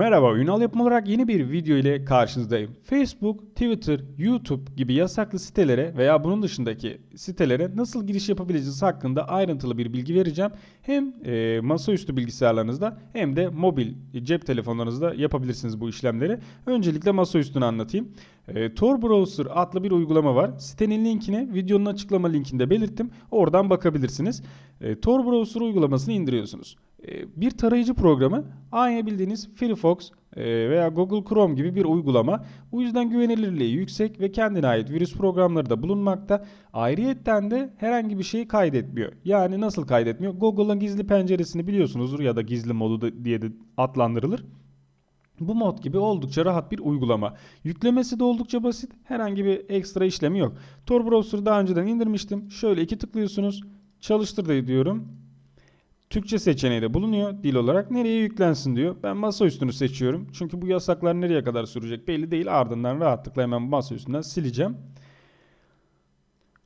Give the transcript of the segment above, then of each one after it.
Merhaba, Ünal Yapım olarak yeni bir video ile karşınızdayım. Facebook, Twitter, YouTube gibi yasaklı sitelere veya bunun dışındaki sitelere nasıl giriş yapabileceğiniz hakkında ayrıntılı bir bilgi vereceğim. Hem e, masaüstü bilgisayarlarınızda hem de mobil e, cep telefonlarınızda yapabilirsiniz bu işlemleri. Öncelikle masaüstünü anlatayım. E, Tor Browser adlı bir uygulama var. Sitenin linkini videonun açıklama linkinde belirttim. Oradan bakabilirsiniz. E, Tor Browser uygulamasını indiriyorsunuz. E, bir tarayıcı programı aynı bildiğiniz Firefox e, veya Google Chrome gibi bir uygulama. Bu yüzden güvenilirliği yüksek ve kendine ait virüs programları da bulunmakta. Ayrıyetten de herhangi bir şeyi kaydetmiyor. Yani nasıl kaydetmiyor? Google'ın gizli penceresini biliyorsunuzdur ya da gizli modu diye de adlandırılır. Bu mod gibi oldukça rahat bir uygulama. Yüklemesi de oldukça basit. Herhangi bir ekstra işlemi yok. Tor Browser'ı daha önceden indirmiştim. Şöyle iki tıklıyorsunuz. Çalıştır diyorum. Türkçe seçeneği de bulunuyor dil olarak. Nereye yüklensin diyor. Ben masa üstünü seçiyorum. Çünkü bu yasaklar nereye kadar sürecek belli değil. Ardından rahatlıkla hemen masa üstünden sileceğim.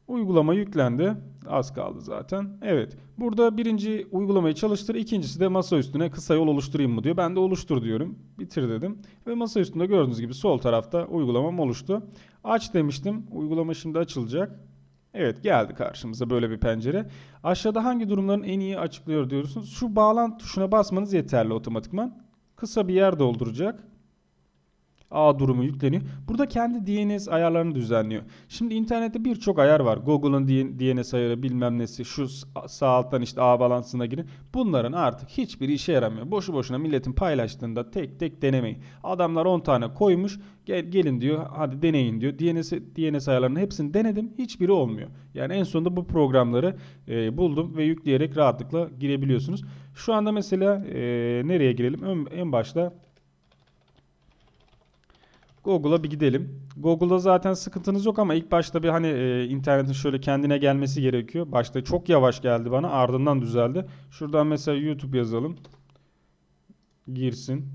Uygulama yüklendi. Az kaldı zaten. Evet. Burada birinci uygulamayı çalıştır. ikincisi de masa üstüne kısa yol oluşturayım mı diyor. Ben de oluştur diyorum. Bitir dedim. Ve masa üstünde gördüğünüz gibi sol tarafta uygulamam oluştu. Aç demiştim. Uygulama şimdi açılacak. Evet geldi karşımıza böyle bir pencere. Aşağıda hangi durumların en iyi açıklıyor diyorsunuz. Şu bağlantı tuşuna basmanız yeterli otomatikman. Kısa bir yer dolduracak. A durumu yükleniyor. Burada kendi DNS ayarlarını düzenliyor. Şimdi internette birçok ayar var. Google'ın DNS ayarı bilmem nesi. Şu sağ alttan işte A bağlantısına girin. Bunların artık hiçbir işe yaramıyor. Boşu boşuna milletin paylaştığında tek tek denemeyin. Adamlar 10 tane koymuş. Gel, gelin diyor. Hadi deneyin diyor. DNS, DNS ayarlarının hepsini denedim. Hiçbiri olmuyor. Yani en sonunda bu programları e, buldum ve yükleyerek rahatlıkla girebiliyorsunuz. Şu anda mesela e, nereye girelim? Ön, en başta Google'a bir gidelim. Google'da zaten sıkıntınız yok ama ilk başta bir hani e, internetin şöyle kendine gelmesi gerekiyor. Başta çok yavaş geldi bana ardından düzeldi. Şuradan mesela YouTube yazalım. Girsin.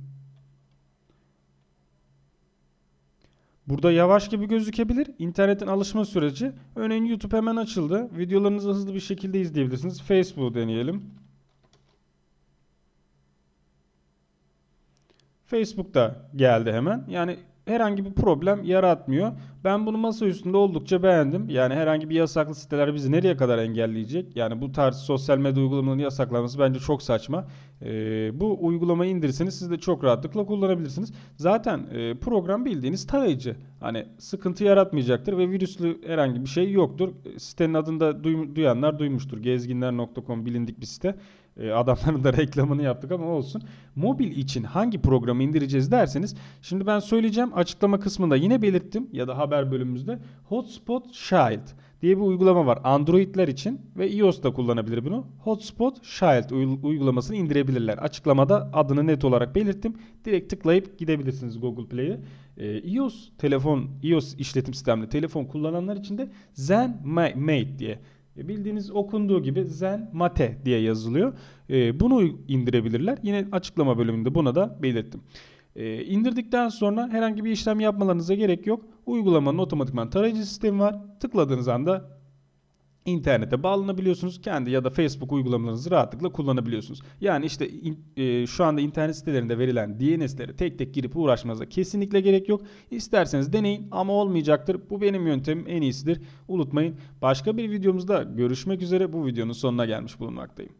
Burada yavaş gibi gözükebilir. İnternetin alışma süreci. Örneğin YouTube hemen açıldı. Videolarınızı hızlı bir şekilde izleyebilirsiniz. Facebook deneyelim. Facebook'ta geldi hemen. Yani herhangi bir problem yaratmıyor. Ben bunu masa üstünde oldukça beğendim. Yani herhangi bir yasaklı siteler bizi nereye kadar engelleyecek? Yani bu tarz sosyal medya uygulamalarının yasaklanması bence çok saçma. Ee, bu uygulamayı indirirseniz siz de çok rahatlıkla kullanabilirsiniz. Zaten e, program bildiğiniz tarayıcı. Hani sıkıntı yaratmayacaktır ve virüslü herhangi bir şey yoktur. Sitenin adını da duy- duyanlar duymuştur. Gezginler.com bilindik bir site. E, adamların da reklamını yaptık ama olsun. Mobil için hangi programı indireceğiz derseniz şimdi ben söyleyeceğim açıklama kısmında yine belirttim ya da haber bölümümüzde Hotspot Child diye bir uygulama var Androidler için ve iOS da kullanabilir bunu. Hotspot uy- uygulamasını indirebilirler. Açıklamada adını net olarak belirttim. Direkt tıklayıp gidebilirsiniz Google Play'e. Ee, iOS telefon, iOS işletim sistemli telefon kullananlar için de Zen Ma- Mate diye Bildiğiniz okunduğu gibi Zen Mate diye yazılıyor. E, bunu indirebilirler. Yine açıklama bölümünde buna da belirttim. E, indirdikten sonra herhangi bir işlem yapmalarınıza gerek yok. Uygulamanın otomatikman tarayıcı sistemi var. Tıkladığınız anda internete bağlanabiliyorsunuz. Kendi ya da Facebook uygulamalarınızı rahatlıkla kullanabiliyorsunuz. Yani işte in- e, şu anda internet sitelerinde verilen DNS'leri tek tek girip uğraşmanıza kesinlikle gerek yok. İsterseniz deneyin ama olmayacaktır. Bu benim yöntemim en iyisidir. Unutmayın. Başka bir videomuzda görüşmek üzere. Bu videonun sonuna gelmiş bulunmaktayım.